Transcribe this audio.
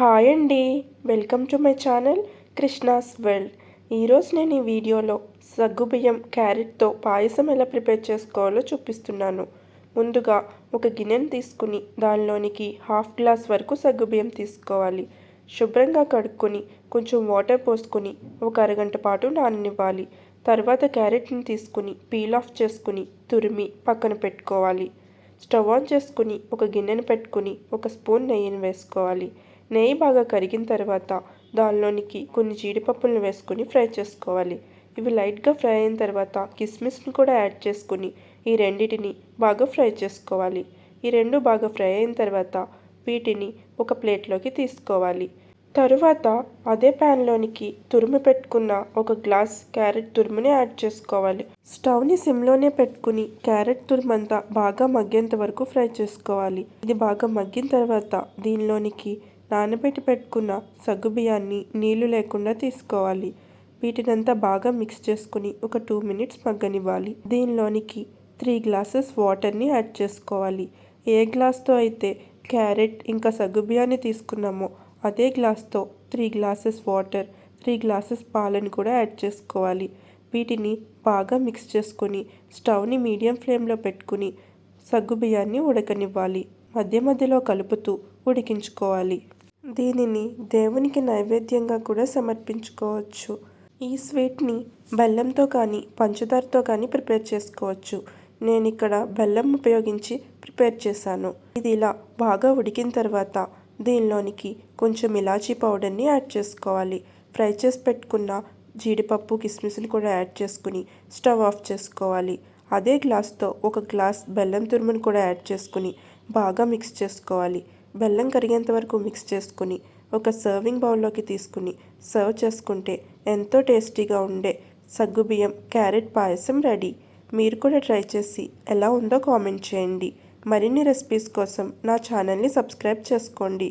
Hi అండి. Welcome to my channel Krishna's world. ఈరోజు నేను ఈ వీడియోలో సగ్గుబియ్యం క్యారెట్తో పాయసం ఎలా ప్రిపేర్ చేసుకోవాలో చూపిస్తున్నాను. ముందుగా ఒక గిన్నెను తీసుకుని దానిలోనికి హాఫ్ గ్లాస్ వరకు సగ్గుబియ్యం తీసుకోవాలి. శుభ్రంగా కడుక్కొని కొంచెం వాటర్ పోసుకొని ఒక అరగంట పాటు నాననివ్వాలి. తర్వాత క్యారెట్ని తీసుకుని పీల్ ఆఫ్ చేసుకుని తురిమి పక్కన పెట్టుకోవాలి. స్టవ్ ఆన్ చేసుకుని ఒక గిన్నెను పెట్టుకుని ఒక స్పూన్ నెయ్యిని వేసుకోవాలి. నెయ్యి బాగా కరిగిన తర్వాత దానిలోనికి కొన్ని జీడిపప్పులను వేసుకుని ఫ్రై చేసుకోవాలి. ఇవి లైట్గా ఫ్రై అయిన తర్వాత కిస్మిస్ని కూడా యాడ్ చేసుకుని ఈ రెండింటిని బాగా ఫ్రై చేసుకోవాలి. ఈ రెండు బాగా ఫ్రై అయిన తర్వాత వీటిని ఒక ప్లేట్లోకి తీసుకోవాలి. తరువాత అదే ప్యాన్లోనికి తురుము పెట్టుకున్న ఒక గ్లాస్ క్యారెట్ తురుముని యాడ్ చేసుకోవాలి. స్టవ్ని సిమ్లోనే పెట్టుకుని క్యారెట్ తురుము అంతా బాగా మగ్గేంత వరకు ఫ్రై చేసుకోవాలి. ఇది బాగా మగ్గిన తర్వాత దీనిలోనికి నానబెట్టి పెట్టుకున్న సగ్గుబియ్యాన్ని నీళ్ళు లేకుండా తీసుకోవాలి. వీటినంతా బాగా మిక్స్ చేసుకుని ఒక టూ మినిట్స్ మగ్గనివ్వాలి. దీనిలోనికి త్రీ గ్లాసెస్ వాటర్ని యాడ్ చేసుకోవాలి. ఏ గ్లాస్తో అయితే క్యారెట్ ఇంకా సగ్గుబియ్యాన్ని తీసుకున్నామో అదే గ్లాస్తో three glasses water three glasses పాలను కూడా యాడ్ చేసుకోవాలి. వీటిని బాగా మిక్స్ చేసుకొని స్టవ్ని మీడియం ఫ్లేమ్లో పెట్టుకుని సగ్గుబియ్యాన్ని ఉడకనివ్వాలి. మధ్య మధ్యలో కలుపుతూ ఉడికించుకోవాలి. దీనిని దేవునికి నైవేద్యంగా కూడా సమర్పించుకోవచ్చు. ఈ స్వీట్ని బెల్లంతో కానీ పంచదారతో కానీ ప్రిపేర్ చేసుకోవచ్చు. నేను ఇక్కడ బెల్లం ఉపయోగించి ప్రిపేర్ చేశాను. ఇది ఇలా బాగా ఉడికిన తర్వాత దీనిలోనికి కొంచెం ఇలాచీ పౌడర్ని యాడ్ చేసుకోవాలి. ఫ్రై చేసి పెట్టుకున్న జీడిపప్పు కిస్మిస్ని కూడా యాడ్ చేసుకుని స్టవ్ ఆఫ్ చేసుకోవాలి. అదే గ్లాస్తో ఒక గ్లాస్ బెల్లం తురుమును కూడా యాడ్ చేసుకుని బాగా మిక్స్ చేసుకోవాలి. బెల్లం కరిగేంత వరకు మిక్స్ చేసుకుని ఒక సర్వింగ్ బౌల్లోకి తీసుకుని సర్వ్ చేసుకుంటే ఎంతో టేస్టీగా ఉండే సగ్గుబియ్యం క్యారెట్ పాయసం రెడీ. మీరు కూడా ట్రై చేసి ఎలా ఉందో కామెంట్ చేయండి. మరిన్ని రెసిపీస్ కోసం నా ఛానల్ని సబ్స్క్రైబ్ చేసుకోండి.